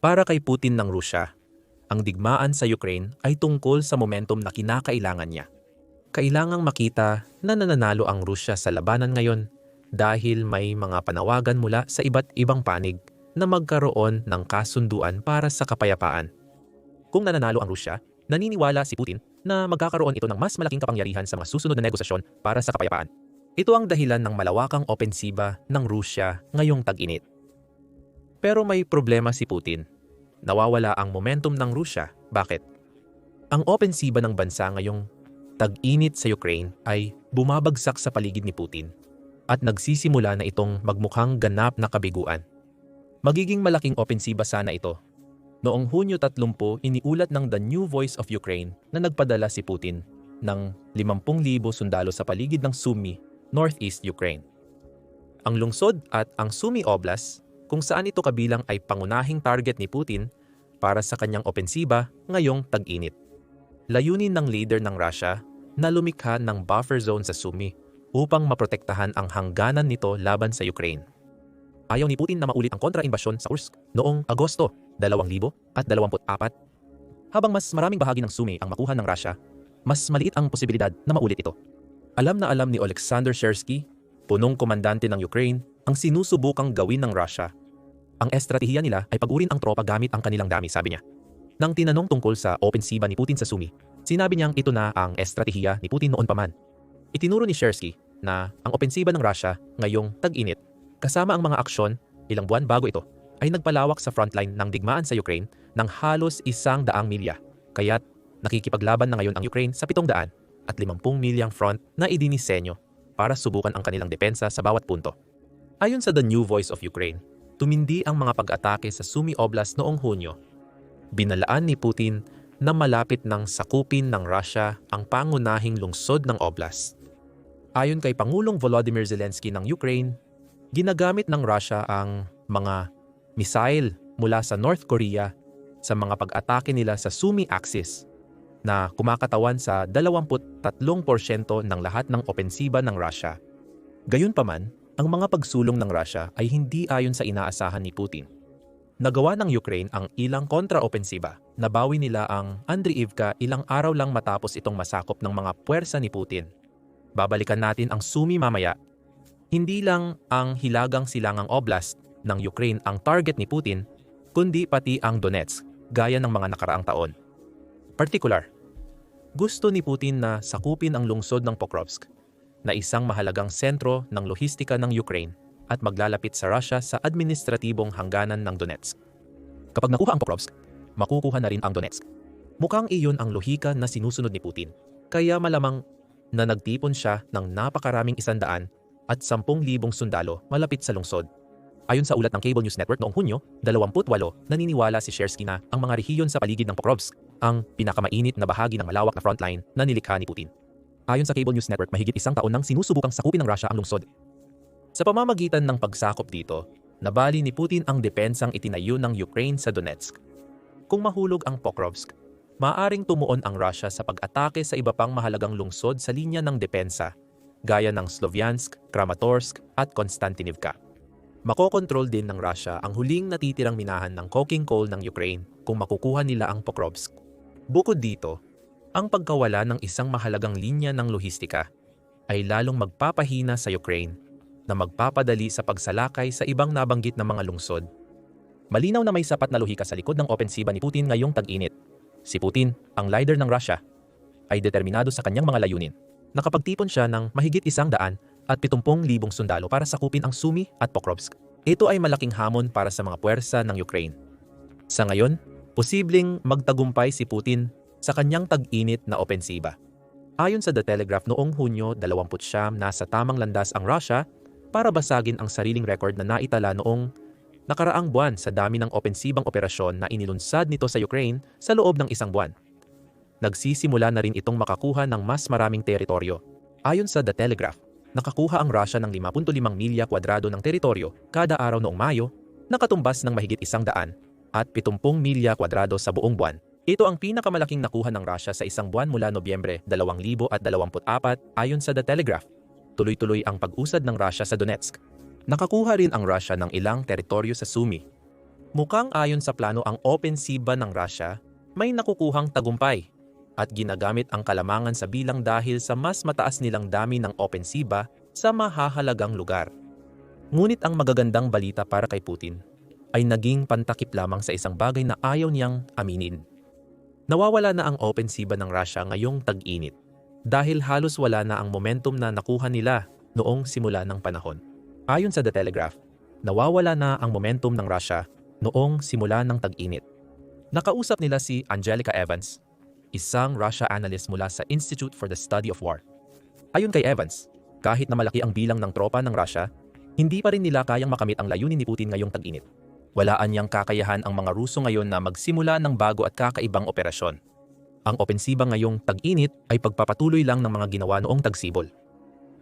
Para kay Putin ng Rusya, ang digmaan sa Ukraine ay tungkol sa momentum na kinakailangan niya. Kailangang makita na nananalo ang Rusya sa labanan ngayon dahil may mga panawagan mula sa iba't ibang panig na magkaroon ng kasunduan para sa kapayapaan. Kung nananalo ang Rusya, naniniwala si Putin na magkakaroon ito ng mas malaking kapangyarihan sa mga susunod na negosasyon para sa kapayapaan. Ito ang dahilan ng malawakang opensiba ng Rusya ngayong tag-init. Pero may problema si Putin. Nawawala ang momentum ng Rusya. Bakit? Ang opensiba ng bansa ngayong tag-init sa Ukraine ay bumabagsak sa paligid ni Putin at nagsisimula na itong magmukhang ganap na kabiguan. Magiging malaking opensiba sana ito. Noong Hunyo 30, iniulat ng The New Voice of Ukraine na nagpadala si Putin ng 50,000 sundalo sa paligid ng Sumy, Northeast Ukraine. Ang lungsod at ang Sumy Oblast kung saan ito kabilang ay pangunahing target ni Putin para sa kanyang opensiba ngayong tag-init. Layunin ng leader ng Russia na lumikha ng buffer zone sa Sumy upang maprotektahan ang hangganan nito laban sa Ukraine. Ayaw ni Putin na maulit ang kontra-imbasyon sa Kursk noong Agosto 2024. Habang mas maraming bahagi ng Sumy ang makuha ng Russia, mas maliit ang posibilidad na maulit ito. Alam na alam ni Alexander Shersky, punong komandante ng Ukraine, ang sinusubukang gawin ng Russia. Ang estratehiya nila ay pagurin ang tropa gamit ang kanilang dami, sabi niya. Nang tinanong tungkol sa opensiba ni Putin sa Sumy, sinabi niyang ito na ang estratehiya ni Putin noon pa man. Itinuro ni Shersky na ang opensiba ng Russia ngayong tag-init kasama ang mga aksyon ilang buwan bago ito ay nagpalawak sa frontline ng digmaan sa Ukraine ng halos isang daang milya. Kaya't nakikipaglaban na ngayon ang Ukraine sa pitong daan at 50 milyang front na idinisenyo para subukan ang kanilang depensa sa bawat punto. Ayon sa The New Voice of Ukraine, tumindi ang mga pag-atake sa Sumy Oblast noong Hunyo. Binalaan ni Putin na malapit ng sakupin ng Russia ang pangunahing lungsod ng oblast. Ayon kay Pangulong Volodymyr Zelensky ng Ukraine, ginagamit ng Russia ang mga missile mula sa North Korea sa mga pag-atake nila sa Sumy Axis na kumakatawan sa 23% ng lahat ng opensiba ng Russia. Gayunpaman, ang mga pagsulong ng Russia ay hindi ayon sa inaasahan ni Putin. Nagawa ng Ukraine ang ilang kontra-opensiba. Nabawi nila ang Andriivka ilang araw lang matapos itong masakop ng mga puwersa ni Putin. Babalikan natin ang Sumy mamaya. Hindi lang ang hilagang silangang oblast ng Ukraine ang target ni Putin, kundi pati ang Donetsk, gaya ng mga nakaraang taon. Particular, gusto ni Putin na sakupin ang lungsod ng Pokrovsk, na isang mahalagang sentro ng lohistika ng Ukraine at maglalapit sa Russia sa administratibong hangganan ng Donetsk. Kapag nakuha ang Pokrovsk, makukuha na rin ang Donetsk. Mukhang iyon ang lohika na sinusunod ni Putin. Kaya malamang na nagtipon siya ng napakaraming isandaan at sampung libong sundalo malapit sa lungsod. Ayon sa ulat ng Cable News Network noong Hunyo, 28, naniniwala si Shersky na ang mga rehiyon sa paligid ng Pokrovsk ang pinakamainit na bahagi ng malawak na frontline na nilikha ni Putin. Ayon sa Cable News Network, mahigit isang taon nang sinusubukang sakupin ng Russia ang lungsod. Sa pamamagitan ng pagsakop dito, nabali ni Putin ang depensang itinayo ng Ukraine sa Donetsk. Kung mahulog ang Pokrovsk, maaring tumuon ang Russia sa pag-atake sa iba pang mahalagang lungsod sa linya ng depensa, gaya ng Slovyansk, Kramatorsk at Konstantinivka. Makokontrol din ng Russia ang huling natitirang minahan ng coking coal ng Ukraine kung makukuha nila ang Pokrovsk. Bukod dito, ang pagkawala ng isang mahalagang linya ng lohistika ay lalong magpapahina sa Ukraine na magpapadali sa pagsalakay sa ibang nabanggit na mga lungsod. Malinaw na may sapat na lohika sa likod ng opensiba ni Putin ngayong tag-init. Si Putin, ang leader ng Russia, ay determinado sa kanyang mga layunin. Nakapagtipon siya ng mahigit isang daan at 70,000 sundalo para sakupin ang Sumy at Pokrovsk. Ito ay malaking hamon para sa mga puwersa ng Ukraine. Sa ngayon, posibleng magtagumpay si Putin sa kanyang tag-init na opensiba. Ayon sa The Telegraph noong Hunyo 20 nasa tamang landas ang Russia para basagin ang sariling record na naitala noong nakaraang buwan sa dami ng opensibang operasyon na inilunsad nito sa Ukraine sa loob ng isang buwan. Nagsisimula na rin itong makakuha ng mas maraming teritoryo. Ayon sa The Telegraph, nakakuha ang Russia ng 5.5 milya kwadrado ng teritoryo kada araw noong Mayo, nakatumbas ng mahigit isang daan at 70 milya kwadrado sa buong buwan. Ito ang pinakamalaking nakuha ng Russia sa isang buwan mula Nobyembre 2024 ayon sa The Telegraph. Tuloy-tuloy ang pag-usad ng Russia sa Donetsk. Nakakuha rin ang Russia ng ilang teritoryo sa Sumy. Mukhang ayon sa plano ang opensiba ng Russia, may nakukuhang tagumpay at ginagamit ang kalamangan sa bilang dahil sa mas mataas nilang dami ng opensiba sa mahahalagang lugar. Ngunit ang magagandang balita para kay Putin ay naging pantakip lamang sa isang bagay na ayaw niyang aminin. Nawawala na ang opensiba ng Russia ngayong tag-init dahil halos wala na ang momentum na nakuha nila noong simula ng panahon. Ayon sa The Telegraph, nawawala na ang momentum ng Russia noong simula ng tag-init. Nakausap nila si Angelica Evans, isang Russia analyst mula sa Institute for the Study of War. Ayon kay Evans, kahit na malaki ang bilang ng tropa ng Russia, hindi pa rin nila kayang makamit ang layunin ni Putin ngayong tag-init. Walaan niyang kakayahan ang mga Ruso ngayon na magsimula ng bago at kakaibang operasyon. Ang opensiba ngayong tag-init ay pagpapatuloy lang ng mga ginawa noong tagsibol.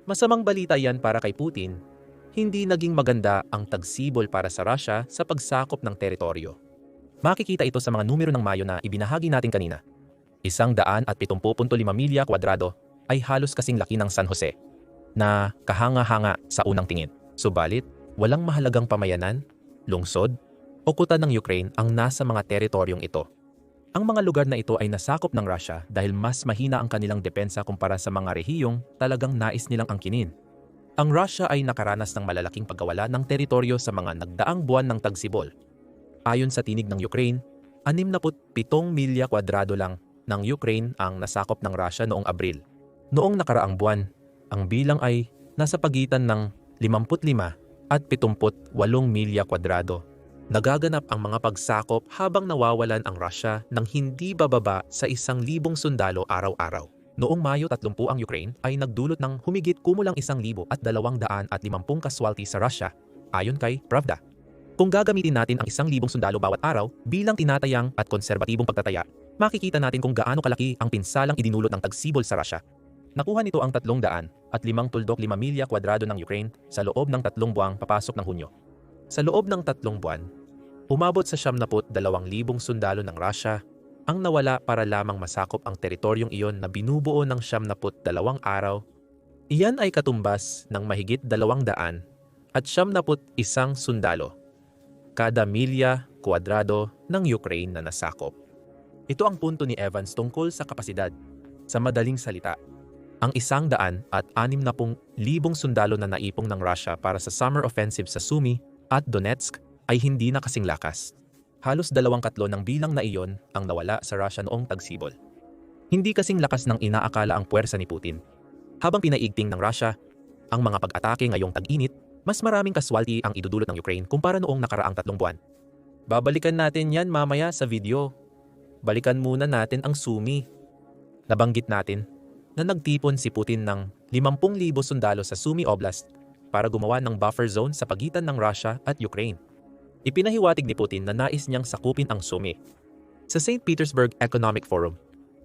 Masamang balita yan para kay Putin hindi naging maganda ang tagsibol para sa Russia sa pagsakop ng teritoryo. Makikita ito sa mga numero ng Mayo na ibinahagi natin kanina. Isang daan at 70.5 milya kwadrado ay halos kasing laki ng San Jose na kahanga-hanga sa unang tingin. Subalit, walang mahalagang pamayanan, lungsod, o kuta ng Ukraine ang nasa mga teritoryong ito. Ang mga lugar na ito ay nasakop ng Russia dahil mas mahina ang kanilang depensa kumpara sa mga rehiyong talagang nais nilang angkinin. Ang Russia ay nakaranas ng malalaking pagkawala ng teritoryo sa mga nagdaang buwan ng tagsibol. Ayon sa tinig ng Ukraine, 67 milya kwadrado lang ng Ukraine ang nasakop ng Russia noong Abril. Noong nakaraang buwan, ang bilang ay nasa pagitan ng 55 at 78 milya kwadrado. Nagaganap ang mga pagsakop habang nawawalan ang Russia ng hindi bababa sa isang libong sundalo araw-araw. Noong Mayo 30 ang Ukraine ay nagdulot ng humigit kumulang 1,250 kaswalti sa Russia, ayon kay Pravda. Kung gagamitin natin ang 1,000 sundalo bawat araw bilang tinatayang at konserbatibong pagtataya, makikita natin kung gaano kalaki ang pinsalang idinulot ng tagsibol sa Russia. Nakuha nito ang 300 at 5.5 milya kwadrado ng Ukraine sa loob ng tatlong buwang papasok ng Hunyo. Sa loob ng tatlong buwan, umabot sa 72,000 sundalo ng Russia ang nawala para lamang masakop ang teritoryong iyon na binubuo ng siyam dalawang araw, iyan ay katumbas ng mahigit dalawang daan at siyam isang sundalo, kada milya kwadrado ng Ukraine na nasakop. Ito ang punto ni Evans tungkol sa kapasidad. Sa madaling salita, ang isang daan at anim na pong libong sundalo na naipong ng Russia para sa summer offensive sa Sumy at Donetsk ay hindi na kasing lakas halos dalawang katlo ng bilang na iyon ang nawala sa Russia noong tagsibol. Hindi kasing lakas ng inaakala ang puwersa ni Putin. Habang pinaigting ng Russia ang mga pag-atake ngayong tag-init, mas maraming kaswalti ang idudulot ng Ukraine kumpara noong nakaraang tatlong buwan. Babalikan natin yan mamaya sa video. Balikan muna natin ang Sumi. Nabanggit natin na nagtipon si Putin ng 50,000 sundalo sa Sumi Oblast para gumawa ng buffer zone sa pagitan ng Russia at Ukraine. Ipinahiwatig ni Putin na nais niyang sakupin ang Sumi. Sa St. Petersburg Economic Forum,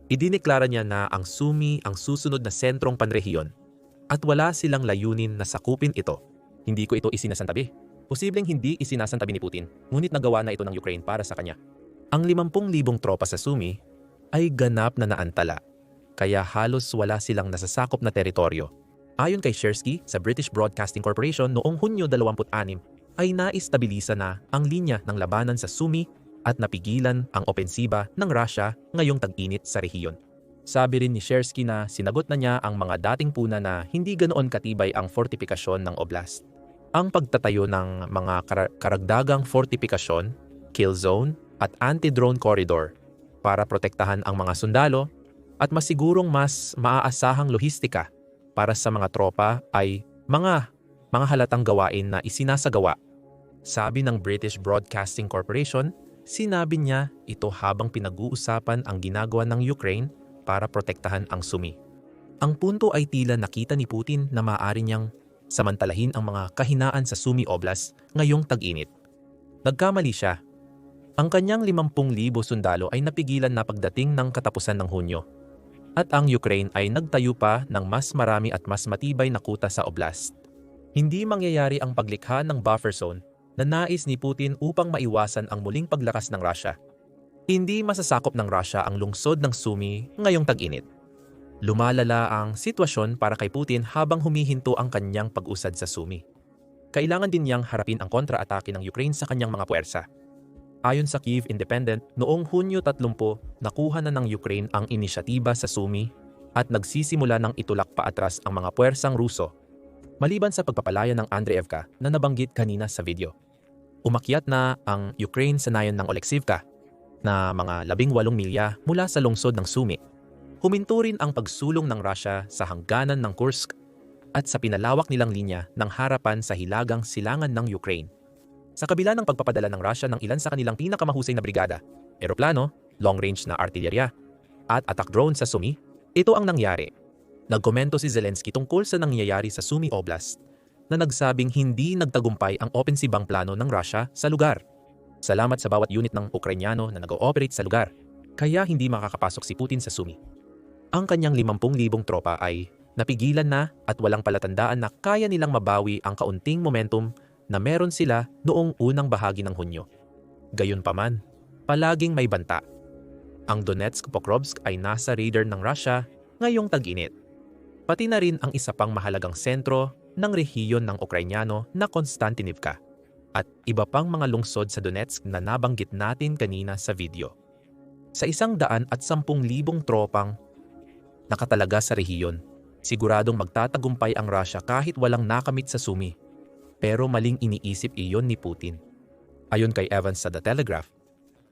idineklara niya na ang Sumi ang susunod na sentrong panrehiyon at wala silang layunin na sakupin ito. Hindi ko ito isinasantabi. Posibleng hindi isinasantabi ni Putin, ngunit nagawa na ito ng Ukraine para sa kanya. Ang 50,000 tropa sa Sumi ay ganap na naantala, kaya halos wala silang nasasakop na teritoryo. Ayon kay Shersky sa British Broadcasting Corporation noong Hunyo 26, ay naistabilisa na ang linya ng labanan sa Sumi at napigilan ang opensiba ng Russia ngayong tag-init sa rehiyon. Sabi rin ni Shersky na sinagot na niya ang mga dating puna na hindi ganoon katibay ang fortifikasyon ng oblast. Ang pagtatayo ng mga kar- karagdagang fortifikasyon, kill zone at anti-drone corridor para protektahan ang mga sundalo at masigurong mas maaasahang lohistika para sa mga tropa ay mga mga halatang gawain na isinasagawa. Sabi ng British Broadcasting Corporation, sinabi niya ito habang pinag-uusapan ang ginagawa ng Ukraine para protektahan ang Sumi. Ang punto ay tila nakita ni Putin na maaari niyang samantalahin ang mga kahinaan sa Sumi Oblast ngayong tag-init. Nagkamali siya. Ang kanyang 50,000 sundalo ay napigilan na pagdating ng katapusan ng Hunyo. At ang Ukraine ay nagtayo pa ng mas marami at mas matibay na kuta sa oblast. Hindi mangyayari ang paglikha ng buffer zone na nais ni Putin upang maiwasan ang muling paglakas ng Russia. Hindi masasakop ng Russia ang lungsod ng Sumy ngayong tag-init. Lumalala ang sitwasyon para kay Putin habang humihinto ang kanyang pag-usad sa Sumy. Kailangan din niyang harapin ang kontra-atake ng Ukraine sa kanyang mga puwersa. Ayon sa Kyiv Independent, noong Hunyo 30, nakuha na ng Ukraine ang inisyatiba sa Sumi at nagsisimula ng itulak paatras ang mga puwersang Ruso. Maliban sa pagpapalaya ng Andreevka na nabanggit kanina sa video. Umakyat na ang Ukraine sa nayon ng Oleksivka na mga labing walong milya mula sa lungsod ng Sumi. Huminto rin ang pagsulong ng Russia sa hangganan ng Kursk at sa pinalawak nilang linya ng harapan sa hilagang silangan ng Ukraine. Sa kabila ng pagpapadala ng Russia ng ilan sa kanilang pinakamahusay na brigada, eroplano, long-range na artillerya, at attack drone sa Sumi, ito ang nangyari. Nagkomento si Zelensky tungkol sa nangyayari sa Sumi Oblast na nagsabing hindi nagtagumpay ang opensibang plano ng Russia sa lugar. Salamat sa bawat unit ng Ukrainyano na nag-ooperate sa lugar, kaya hindi makakapasok si Putin sa Sumi. Ang kanyang 50,000 tropa ay napigilan na at walang palatandaan na kaya nilang mabawi ang kaunting momentum na meron sila noong unang bahagi ng Hunyo. Gayunpaman, palaging may banta. Ang Donetsk-Pokrovsk ay nasa radar ng Russia ngayong tag-init. Pati na rin ang isa pang mahalagang sentro ng rehiyon ng Ukrainyano na Konstantinivka at iba pang mga lungsod sa Donetsk na nabanggit natin kanina sa video. Sa isang daan at sampung libong tropang nakatalaga sa rehiyon, siguradong magtatagumpay ang Russia kahit walang nakamit sa Sumi pero maling iniisip iyon ni Putin. Ayon kay Evans sa The Telegraph,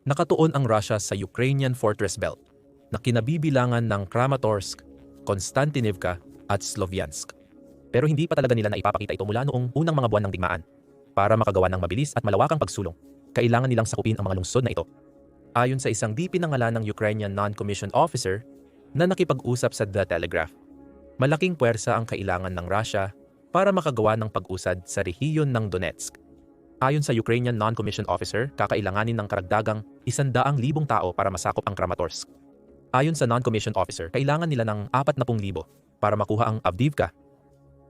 nakatuon ang Russia sa Ukrainian Fortress Belt na kinabibilangan ng Kramatorsk, Konstantinivka at Sloviansk. Pero hindi pa talaga nila naipapakita ito mula noong unang mga buwan ng digmaan. Para makagawa ng mabilis at malawakang pagsulong, kailangan nilang sakupin ang mga lungsod na ito. Ayon sa isang di pinangalan ng Ukrainian non-commissioned officer na nakipag-usap sa The Telegraph, malaking puwersa ang kailangan ng Russia para makagawa ng pag-usad sa rehiyon ng Donetsk. Ayon sa Ukrainian non-commissioned officer, kakailanganin ng karagdagang 100,000 tao para masakop ang Kramatorsk. Ayon sa non-commissioned officer, kailangan nila ng 40,000 para makuha ang Avdivka,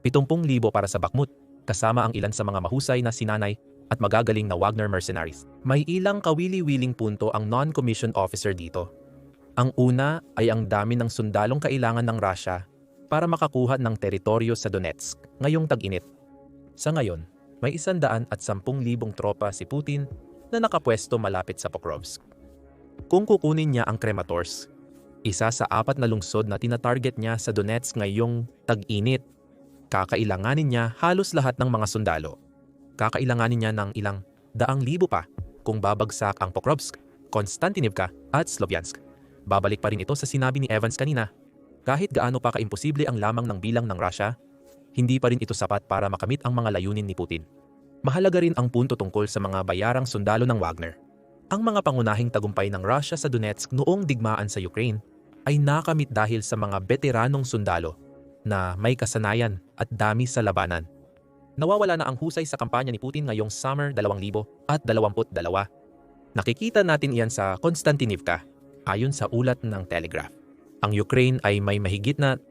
70,000 para sa Bakhmut, kasama ang ilan sa mga mahusay na sinanay at magagaling na Wagner mercenaries. May ilang kawili-wiling punto ang non-commissioned officer dito. Ang una ay ang dami ng sundalong kailangan ng Russia para makakuha ng teritoryo sa Donetsk ngayong tag-init. Sa ngayon, may isandaan at sampung libong tropa si Putin na nakapwesto malapit sa Pokrovsk. Kung kukunin niya ang Krematorsk, isa sa apat na lungsod na tinatarget niya sa Donetsk ngayong tag-init, kakailanganin niya halos lahat ng mga sundalo. Kakailanganin niya ng ilang daang libo pa kung babagsak ang Pokrovsk, Konstantinivka at Sloviansk. Babalik pa rin ito sa sinabi ni Evans kanina kahit gaano pa kaimposible ang lamang ng bilang ng Russia, hindi pa rin ito sapat para makamit ang mga layunin ni Putin. Mahalaga rin ang punto tungkol sa mga bayarang sundalo ng Wagner. Ang mga pangunahing tagumpay ng Russia sa Donetsk noong digmaan sa Ukraine ay nakamit dahil sa mga veteranong sundalo na may kasanayan at dami sa labanan. Nawawala na ang husay sa kampanya ni Putin ngayong summer 2022. Nakikita natin iyan sa Konstantinivka ayon sa ulat ng Telegraph. Ang Ukraine ay may mahigit na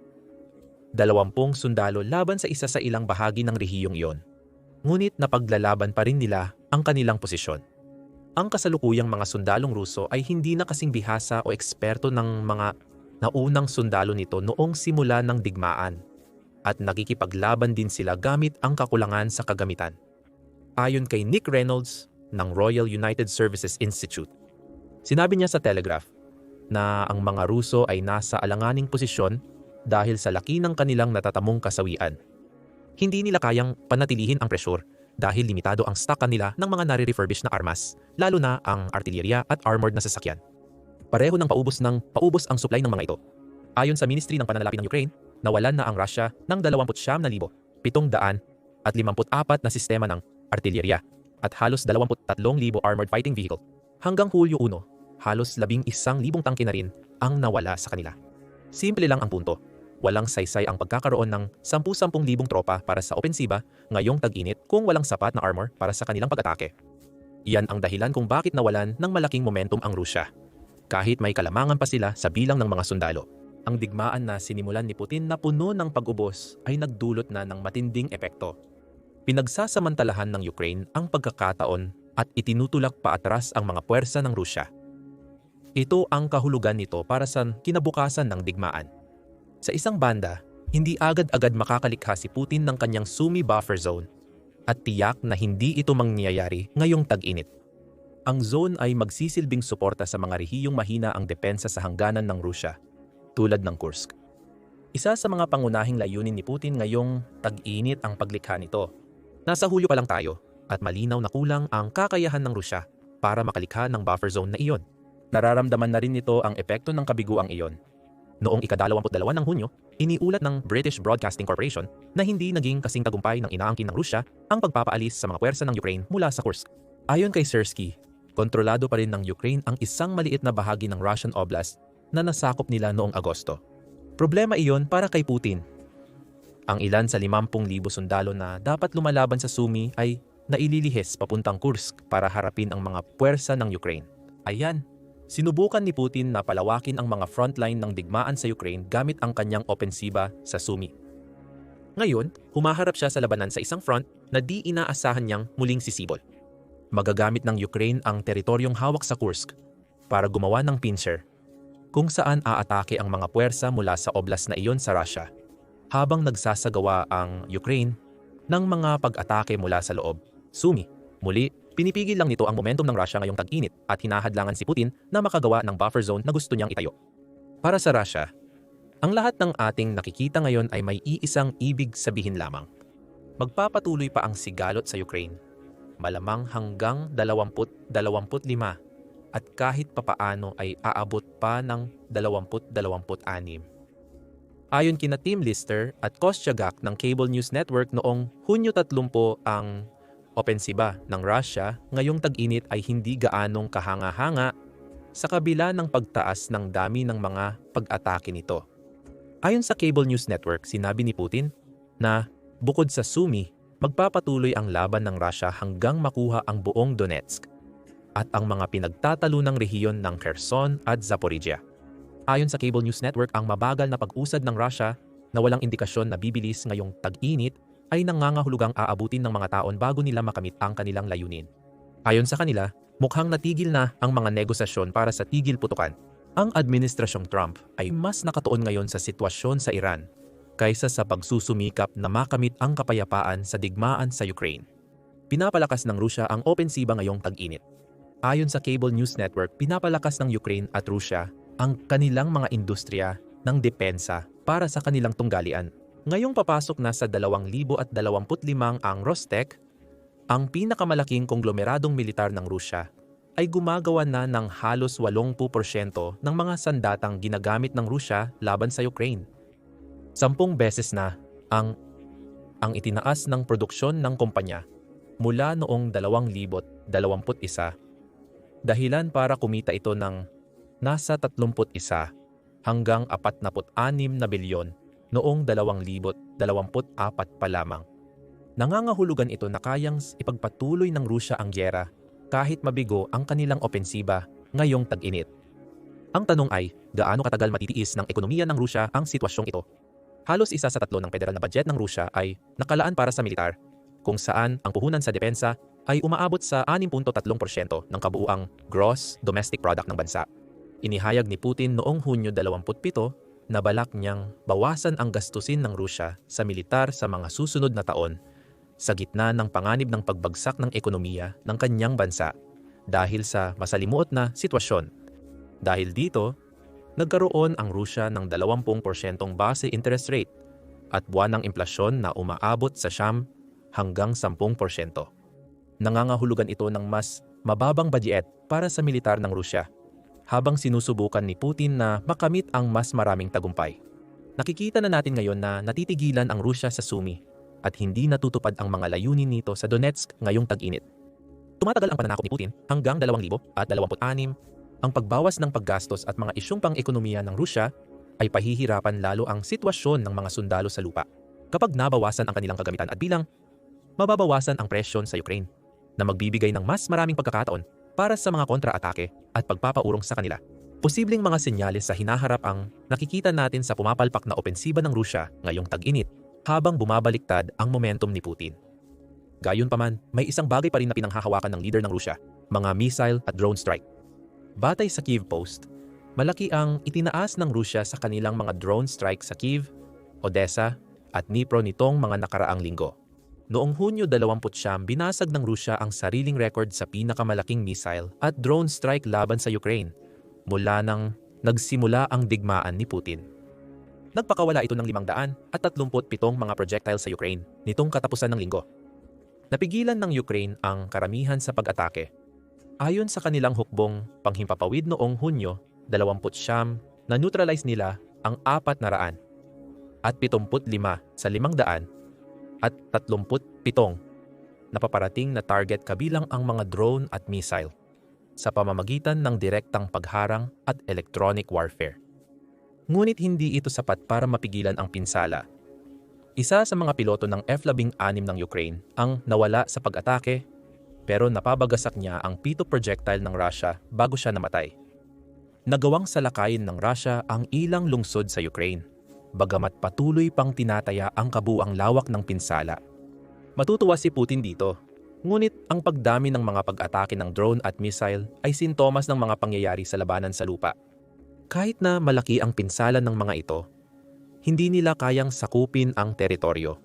20 sundalo laban sa isa sa ilang bahagi ng rehiyong iyon. Ngunit napaglalaban pa rin nila ang kanilang posisyon. Ang kasalukuyang mga sundalong Ruso ay hindi na kasing bihasa o eksperto ng mga naunang sundalo nito noong simula ng digmaan at nakikipaglaban din sila gamit ang kakulangan sa kagamitan. Ayon kay Nick Reynolds ng Royal United Services Institute, sinabi niya sa Telegraph na ang mga Ruso ay nasa alanganing posisyon dahil sa laki ng kanilang natatamong kasawian. Hindi nila kayang panatilihin ang presyur dahil limitado ang stock nila ng mga nare-refurbish na armas, lalo na ang artillerya at armored na sasakyan. Pareho ng paubos ng paubos ang supply ng mga ito. Ayon sa Ministry ng Pananalapi ng Ukraine, nawalan na ang Russia ng 29,700 at 54 na sistema ng artillerya at halos 23,000 armored fighting vehicle. Hanggang Hulyo 1, halos labing isang libong tangke na rin ang nawala sa kanila. Simple lang ang punto. Walang saysay ang pagkakaroon ng 10-10 libong tropa para sa opensiba ngayong tag-init kung walang sapat na armor para sa kanilang pag-atake. Iyan ang dahilan kung bakit nawalan ng malaking momentum ang Rusya. Kahit may kalamangan pa sila sa bilang ng mga sundalo. Ang digmaan na sinimulan ni Putin na puno ng pag-ubos ay nagdulot na ng matinding epekto. Pinagsasamantalahan ng Ukraine ang pagkakataon at itinutulak paatras ang mga puwersa ng Rusya ito ang kahulugan nito para sa kinabukasan ng digmaan. Sa isang banda, hindi agad-agad makakalikha si Putin ng kanyang Sumi buffer zone at tiyak na hindi ito mangyayari ngayong tag-init. Ang zone ay magsisilbing suporta sa mga rehiyong mahina ang depensa sa hangganan ng Rusya, tulad ng Kursk. Isa sa mga pangunahing layunin ni Putin ngayong tag-init ang paglikha nito. Nasa Hulyo pa lang tayo at malinaw na kulang ang kakayahan ng Rusya para makalikha ng buffer zone na iyon. Nararamdaman na rin nito ang epekto ng kabiguang iyon. Noong ika-22 ng Hunyo, iniulat ng British Broadcasting Corporation na hindi naging kasing tagumpay ng inaangkin ng Rusya ang pagpapaalis sa mga puwersa ng Ukraine mula sa Kursk. Ayon kay Sersky, kontrolado pa rin ng Ukraine ang isang maliit na bahagi ng Russian Oblast na nasakop nila noong Agosto. Problema iyon para kay Putin. Ang ilan sa 50,000 sundalo na dapat lumalaban sa Sumi ay naililihis papuntang Kursk para harapin ang mga puwersa ng Ukraine. Ayan, Sinubukan ni Putin na palawakin ang mga frontline ng digmaan sa Ukraine gamit ang kanyang opensiba sa Sumi. Ngayon, humaharap siya sa labanan sa isang front na di inaasahan niyang muling sisibol. Magagamit ng Ukraine ang teritoryong hawak sa Kursk para gumawa ng pincer kung saan aatake ang mga puwersa mula sa oblast na iyon sa Russia habang nagsasagawa ang Ukraine ng mga pag-atake mula sa loob. Sumi, muli Pinipigil lang nito ang momentum ng Russia ngayong tag-init at hinahadlangan si Putin na makagawa ng buffer zone na gusto niyang itayo. Para sa Russia, ang lahat ng ating nakikita ngayon ay may iisang ibig sabihin lamang. Magpapatuloy pa ang sigalot sa Ukraine. Malamang hanggang 20-25 at kahit papaano ay aabot pa ng 20-26. Ayon kina Tim Lister at Kostyagak ng Cable News Network noong Hunyo 30 ang opensiba ng Russia ngayong tag-init ay hindi gaanong kahanga-hanga sa kabila ng pagtaas ng dami ng mga pag-atake nito. Ayon sa Cable News Network, sinabi ni Putin na bukod sa Sumi, magpapatuloy ang laban ng Russia hanggang makuha ang buong Donetsk at ang mga pinagtatalunang rehiyon ng Kherson at Zaporizhia. Ayon sa Cable News Network, ang mabagal na pag-usad ng Russia na walang indikasyon na bibilis ngayong tag-init ay nangangahulugang aabutin ng mga taon bago nila makamit ang kanilang layunin. Ayon sa kanila, mukhang natigil na ang mga negosasyon para sa tigil putukan. Ang administrasyong Trump ay mas nakatuon ngayon sa sitwasyon sa Iran kaysa sa pagsusumikap na makamit ang kapayapaan sa digmaan sa Ukraine. Pinapalakas ng Rusya ang opensiba ngayong tag-init. Ayon sa Cable News Network, pinapalakas ng Ukraine at Rusya ang kanilang mga industriya ng depensa para sa kanilang tunggalian Ngayong papasok na sa 2025 ang Rostec, ang pinakamalaking konglomeradong militar ng Rusya, ay gumagawa na ng halos 80% ng mga sandatang ginagamit ng Rusya laban sa Ukraine. Sampung beses na ang ang itinaas ng produksyon ng kumpanya mula noong 2021 dahilan para kumita ito ng nasa 31 hanggang 46 na bilyon noong 2024 pa lamang. Nangangahulugan ito na kayang ipagpatuloy ng Rusya ang gyera kahit mabigo ang kanilang opensiba ngayong tag-init. Ang tanong ay, gaano katagal matitiis ng ekonomiya ng Rusya ang sitwasyong ito? Halos isa sa tatlo ng federal na budget ng Rusya ay nakalaan para sa militar, kung saan ang puhunan sa depensa ay umaabot sa 6.3% ng kabuuang gross domestic product ng bansa. Inihayag ni Putin noong Hunyo 27 na balak niyang bawasan ang gastusin ng Rusya sa militar sa mga susunod na taon sa gitna ng panganib ng pagbagsak ng ekonomiya ng kanyang bansa dahil sa masalimuot na sitwasyon. Dahil dito, nagkaroon ang Rusya ng 20% base interest rate at buwan ng implasyon na umaabot sa siyam hanggang 10%. Nangangahulugan ito ng mas mababang budget para sa militar ng Rusya habang sinusubukan ni Putin na makamit ang mas maraming tagumpay. Nakikita na natin ngayon na natitigilan ang Rusya sa Sumi at hindi natutupad ang mga layunin nito sa Donetsk ngayong tag-init. Tumatagal ang pananakot ni Putin hanggang 2026 ang pagbawas ng paggastos at mga isyong pang-ekonomiya ng Rusya ay pahihirapan lalo ang sitwasyon ng mga sundalo sa lupa. Kapag nabawasan ang kanilang kagamitan at bilang, mababawasan ang presyon sa Ukraine na magbibigay ng mas maraming pagkakataon para sa mga kontra-atake at pagpapaurong sa kanila. Posibleng mga senyales sa hinaharap ang nakikita natin sa pumapalpak na opensiba ng Rusya ngayong tag-init habang bumabaliktad ang momentum ni Putin. Gayunpaman, may isang bagay pa rin na pinanghahawakan ng leader ng Rusya, mga missile at drone strike. Batay sa Kiev Post, malaki ang itinaas ng Rusya sa kanilang mga drone strike sa Kiev, Odessa at Dnipro nitong mga nakaraang linggo. Noong Hunyo 20, binasag ng Rusya ang sariling record sa pinakamalaking missile at drone strike laban sa Ukraine mula nang nagsimula ang digmaan ni Putin. Nagpakawala ito ng 537 mga projectile sa Ukraine nitong katapusan ng linggo. Napigilan ng Ukraine ang karamihan sa pag-atake. Ayon sa kanilang hukbong panghimpapawid noong Hunyo 20, na neutralize nila ang 400 at 75 sa 500 at 37 napaparating na target kabilang ang mga drone at missile sa pamamagitan ng direktang pagharang at electronic warfare. Ngunit hindi ito sapat para mapigilan ang pinsala. Isa sa mga piloto ng F-16 ng Ukraine ang nawala sa pag-atake pero napabagasak niya ang P-2 projectile ng Russia bago siya namatay. Nagawang salakayin ng Russia ang ilang lungsod sa Ukraine bagamat patuloy pang tinataya ang kabuang lawak ng pinsala. Matutuwa si Putin dito, ngunit ang pagdami ng mga pag-atake ng drone at missile ay sintomas ng mga pangyayari sa labanan sa lupa. Kahit na malaki ang pinsala ng mga ito, hindi nila kayang sakupin ang teritoryo.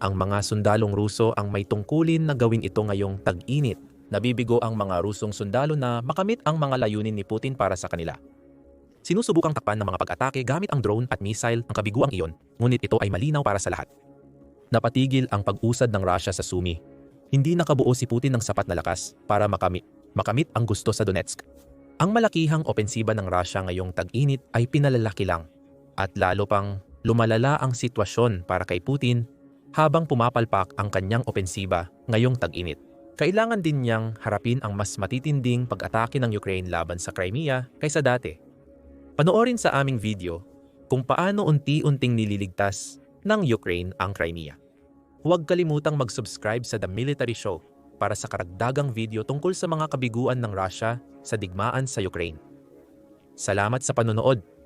Ang mga sundalong Ruso ang may tungkulin na gawin ito ngayong tag-init. Nabibigo ang mga Rusong sundalo na makamit ang mga layunin ni Putin para sa kanila. Sinusubukang takpan ng mga pag-atake gamit ang drone at missile ang kabiguang iyon, ngunit ito ay malinaw para sa lahat. Napatigil ang pag-usad ng Russia sa Sumi. Hindi nakabuo si Putin ng sapat na lakas para makamit, makamit ang gusto sa Donetsk. Ang malakihang opensiba ng Russia ngayong tag-init ay pinalalaki lang at lalo pang lumalala ang sitwasyon para kay Putin habang pumapalpak ang kanyang opensiba ngayong tag-init. Kailangan din niyang harapin ang mas matitinding pag-atake ng Ukraine laban sa Crimea kaysa dati Panoorin sa aming video kung paano unti-unting nililigtas ng Ukraine ang Crimea. Huwag kalimutang mag-subscribe sa The Military Show para sa karagdagang video tungkol sa mga kabiguan ng Russia sa digmaan sa Ukraine. Salamat sa panonood!